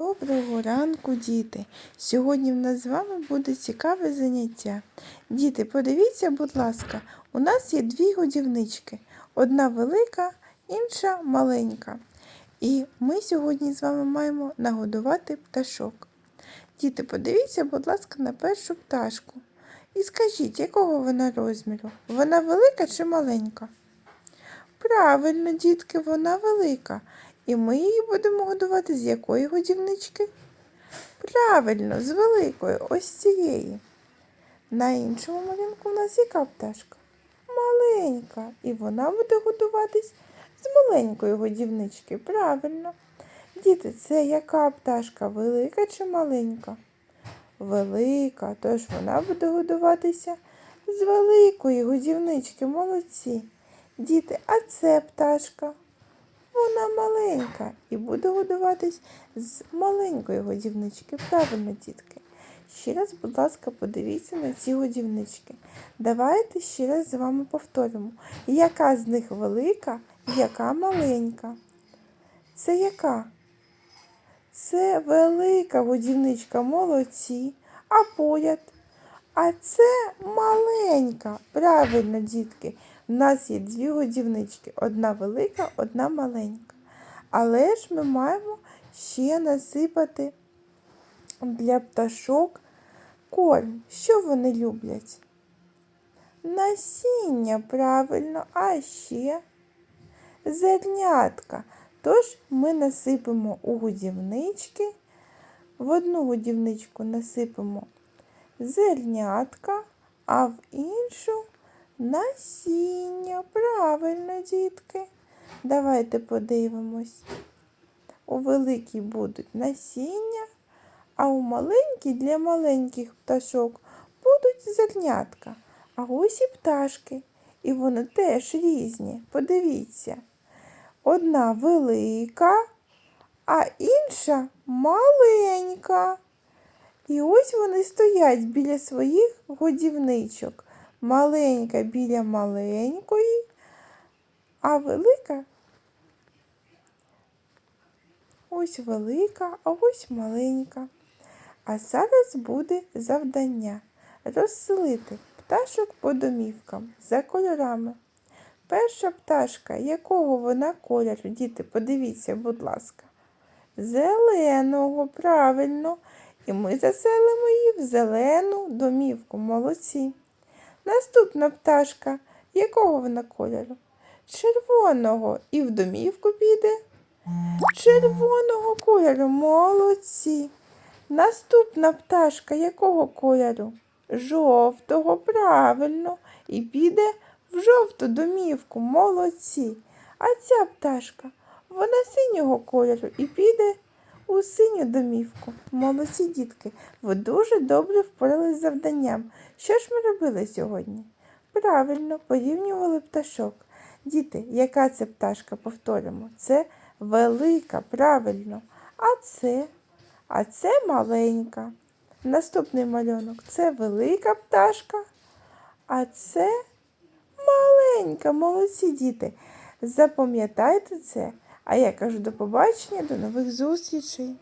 Доброго ранку, діти! Сьогодні в нас з вами буде цікаве заняття. Діти, подивіться, будь ласка, у нас є дві годівнички. Одна велика, інша маленька. І ми сьогодні з вами маємо нагодувати пташок. Діти, подивіться, будь ласка, на першу пташку. І скажіть, якого вона розміру? Вона велика чи маленька? Правильно, дітки, вона велика. І ми її будемо годувати з якої годівнички? Правильно, з великої, ось цієї. На іншому малюнку в нас яка пташка? Маленька. І вона буде годуватись з маленької годівнички. Правильно. Діти, це яка пташка? Велика чи маленька? Велика, тож вона буде годуватися з великої годівнички. Молодці. Діти, а це пташка? Вона маленька і буде годуватись з маленької годівнички. Правильно, дітки. Ще раз, будь ласка, подивіться на ці годівнички. Давайте ще раз з вами повторимо, яка з них велика, яка маленька. Це яка? Це велика годівничка, молодці. А поряд. А це маленька. Правильно, дітки. У нас є дві годівнички, одна велика, одна маленька. Але ж ми маємо ще насипати для пташок корм. Що вони люблять? Насіння, правильно, а ще зернятка. Тож ми насипемо у годівнички, в одну годівничку насипемо зернятка, а в іншу насіння. Правильно, дітки. Давайте подивимось. У великій будуть насіння, а у маленькій для маленьких пташок будуть зернятка. А ось і пташки. І вони теж різні. Подивіться. Одна велика, а інша маленька. І ось вони стоять біля своїх годівничок. Маленька біля маленької, а велика ось велика, а ось маленька. А зараз буде завдання розселити пташок по домівкам за кольорами. Перша пташка, якого вона кольору? Діти, подивіться, будь ласка. Зеленого, правильно. І ми заселимо її в зелену домівку. Молодці. Наступна пташка, якого вона кольору? Червоного. І в домівку піде. Червоного кольору, молодці. Наступна пташка якого кольору? Жовтого, правильно. І піде в жовту домівку, молодці. А ця пташка, вона синього кольору і піде у синю домівку. Молодці дітки, ви дуже добре впоралися з завданням. Що ж ми робили сьогодні? Правильно, порівнювали пташок. Діти, яка це пташка? Повторимо. Це велика, правильно. А це, а це маленька. Наступний малюнок це велика пташка, а це маленька. Молодці діти. Запам'ятайте це. А я кажу до побачення, до нових зустрічей.